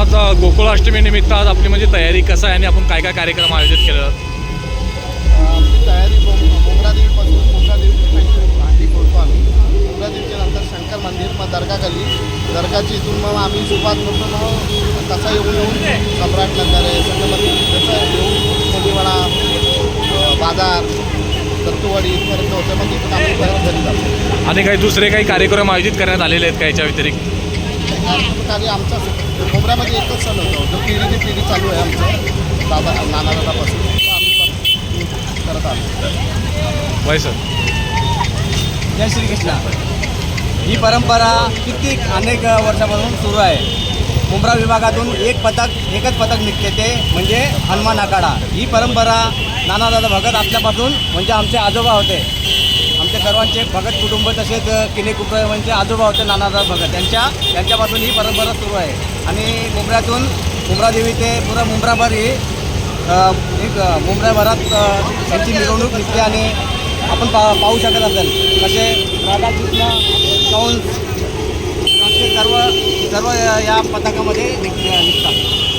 आज अ, गोकुळाष्टमी निमित्त आज आपली म्हणजे तयारी कसं आहे आणि आपण काय काय कार्यक्रम आयोजित केलं? आमची तयारी मोगरादेवीपासून मोगरादेवी पहिली भांडी फोडतो आम्ही. मोगरादेवीच्या नंतर शंकर मंदिर मग दर्गा दर्गाची इथून मग आम्ही सुरुवात करतो मग तसा येऊन येऊन सम्राट नगर आहे सगळं मंदिर तसं येऊन कोलीवाडा बाजार दत्तूवाडी इथपर्यंत होतं मग तिथून आम्ही परत घरी जातो. आणि काही दुसरे काही कार्यक्रम आयोजित करण्यात आलेले आहेत का याच्या व्यतिरिक्त? कार्य आमचा मोगऱ्यामध्ये एकच सण होतो. जो पिढी ते पिढी चालू आहे आमचं. दादा नाना दादापासून. आम्ही पण करत आलो. वय सर. जय श्रीकृष्ण. ही परंपरा किती अनेक वर्षापासून सुरू आहे. मुंब्रा विभागातून एक पथक एकच पथक निघते ते म्हणजे हनुमान आखाडा. ही परंपरा नानादादा भगत असल्यापासून म्हणजे आमचे आजोबा होते. आमच्या सर्वांचे भगत कुटुंब तसेच किने कुटुंबांचे आजोबा होते नानादादा भगत. त्यांच्या त्यांच्यापासून ही परंपरा सुरू आहे. आणि मुंबऱ्यातून मुंब्रादेवी ते पुरा मुंब्राभर ही एक मुंबऱ्याभरात त्यांची मिरवणूक निघते आणि आपण पा पाहू शकत असेल तसे राधाकृष्ण कंस असे सर्व सर्व या पथकामध्ये निघतात.